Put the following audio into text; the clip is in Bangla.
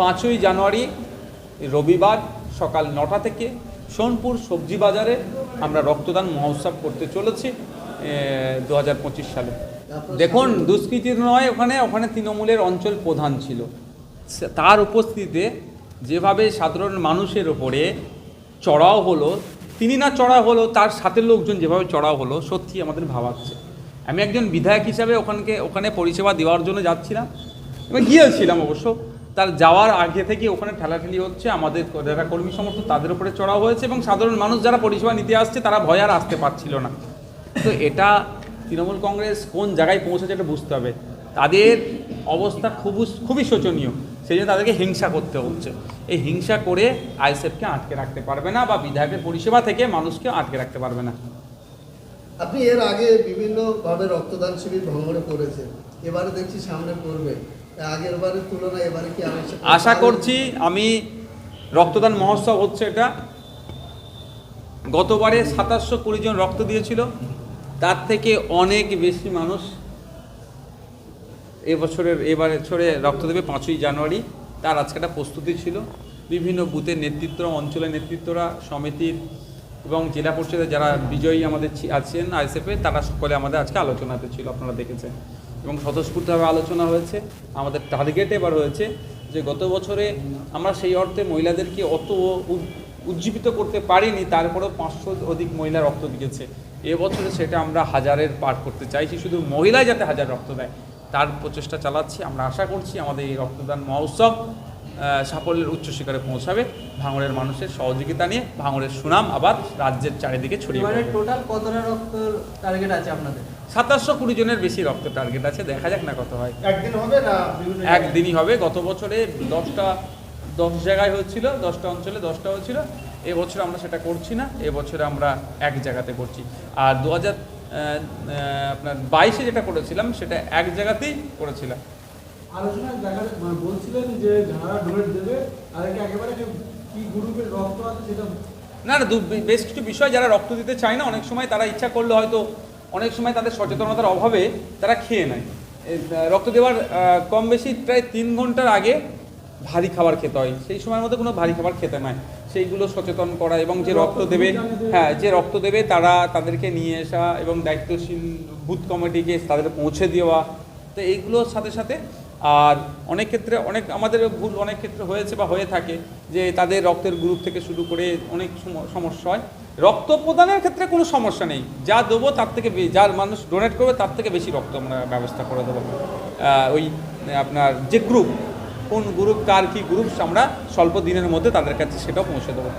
পাঁচই জানুয়ারি, রবিবার সকাল নটা থেকে সোনপুর সবজি বাজারে আমরা রক্তদান মহোৎসব করতে চলেছি দু হাজার পঁচিশ সালে। দেখুন দুষ্কৃতির নয় ওখানে ওখানে তৃণমূলের অঞ্চল প্রধান ছিল। তার উপস্থিতিতে যেভাবে সাধারণ মানুষের ওপরে চড়াও হলো, তিনি না চড়া হলো, তার সাথে লোকজন যেভাবে চড়াও হলো, সত্যি আমাদের ভাবাচ্ছে। আমি একজন বিধায়ক হিসাবে ওখানকে, ওখানে পরিষেবা দেওয়ার জন্য যাচ্ছিলাম এবং গিয়েছিলাম অবশ্য তার যাওয়ার আগে থেকে ওখানে ঠেলাঠেলি হচ্ছে, আমাদের যারা কর্মী সমর্থক তাদের উপরে চড়াও হয়েছে এবং সাধারণ মানুষ যারা পরিষেবা নিতে আসছে তারা ভয় আর আসতে পারছিল না। তো এটা তৃণমূল কংগ্রেস কোন জায়গায় পৌঁছেছে এটা বুঝতে হবে। তাদের অবস্থা খুব খুবই শোচনীয় সেই জন্য তাদেরকে হিংসা করতে হচ্ছে। এই হিংসা করে আইএসএফকে আটকে রাখতে পারবে না বা বিধায়কের পরিষেবা থেকে মানুষকে আটকে রাখতে পারবে না। আপনি এর আগে বিভিন্নভাবে রক্তদান শিবির ভাঙড়ে করেছেন। এবারে দেখছি সামনে করবে আগের বারের তুলনায় এবারে কি আশা করছি আমি রক্তদান মহোৎসব হচ্ছে এটা। গতবারে সাতাশশো কুড়ি জন রক্ত দিয়েছিল। তার থেকে অনেক বেশি মানুষ এবছরের, এবারে ছড়ে রক্ত দেবে পাঁচই জানুয়ারি। তার আজকে একটা প্রস্তুতি ছিল। বিভিন্ন বুথের নেতৃত্ব, অঞ্চলের নেতৃত্বরা, সমিতির এবং জেলা পরিষদে যারা বিজয়ী আমাদের আছেন আইএসএফে তারা সকলে আমাদের আজকে আলোচনাতে ছিল, আপনারা দেখেছেন। এবং স্বতঃস্ফূর্তভাবে আলোচনা হয়েছে, আমাদের টার্গেট এবার হয়েছে যে গত বছরে আমরা সেই অর্থে মহিলাদেরকে অত উজ্জীবিত করতে পারিনি, তারপরেও পাঁচশো অধিক মহিলা রক্ত দিয়েছে। এবছরে সেটা আমরা হাজারের পার করতে চাইছি, শুধু মহিলাই যাতে হাজার রক্ত দেয়, তার প্রচেষ্টা চালাচ্ছি। আমরা আশা করছি আমাদের এই রক্তদান মহোৎসব সাফল্যের উচ্চ শিখরে পৌঁছাবে। ভাঙড়ের মানুষের সহযোগিতা নিয়ে ভাঙড়ের সুনাম আবার রাজ্যের চারিদিকে ছড়িয়ে পড়বে। টোটাল কতটা রক্ত টার্গেট আছে আপনাদের? সাতাশশো কুড়ি জনের বেশি রক্ত টার্গেট আছে দেখা যাক না কত হয়। একদিন হবে না একদিনই হবে। গত বছরে দশটা দশ জায়গায় হচ্ছিল দশটা অঞ্চলে দশটা হচ্ছিল। এবছর আমরা সেটা করছি না এবছরে আমরা এক জায়গাতে করছি। আর দু হাজার আপনার বাইশে যেটা করেছিলাম সেটা এক জায়গাতেই করেছিলাম। আলোচনায় দেখা মানে বলছিলেন যে যারা ডোনেট দেবে তাদেরকে একেবারে কি গ্রুপের রক্ত আছে সেটা না না বেশ কিছু বিষয় যারা রক্ত দিতে চায় না অনেক সময় তারা ইচ্ছা করলে হয়তো অনেক সময় তাদের সচেতনতার অভাবে তারা খেয়ে নেয়। রক্ত দেওয়ার কম বেশি প্রায় তিন ঘণ্টার আগে ভারী খাবার খেতে হয়। সেই সময়ের মধ্যে কোনো ভারী খাবার খেতে নয়। সেইগুলো সচেতন করা এবং যে রক্ত দেবে হ্যাঁ যে রক্ত দেবে তারা তাদেরকে নিয়ে আসা এবং দায়িত্বশীল বুথ কমিটিকে তাদের পৌঁছে দেওয়া। তো এইগুলোর সাথে সাথে আর অনেক ক্ষেত্রে, অনেক আমাদের ভুল অনেক ক্ষেত্রে হয়েছে বা হয়ে থাকে যে তাদের রক্তের গ্রুপ থেকে শুরু করে অনেক সম- সমস্যা হয়। রক্ত প্রদানের ক্ষেত্রে কোনো সমস্যা নেই। যা দেবো তার থেকে যার মানুষ ডোনেট করবে তার থেকে বেশি রক্ত আমরা ব্যবস্থা করে দেবো। ওই, আপনার যে গ্রুপ কোন গ্রুপ কার কি গ্রুপ আমরা স্বল্প দিনের মধ্যে তাদের কাছে সেটাও পৌঁছে দেবো।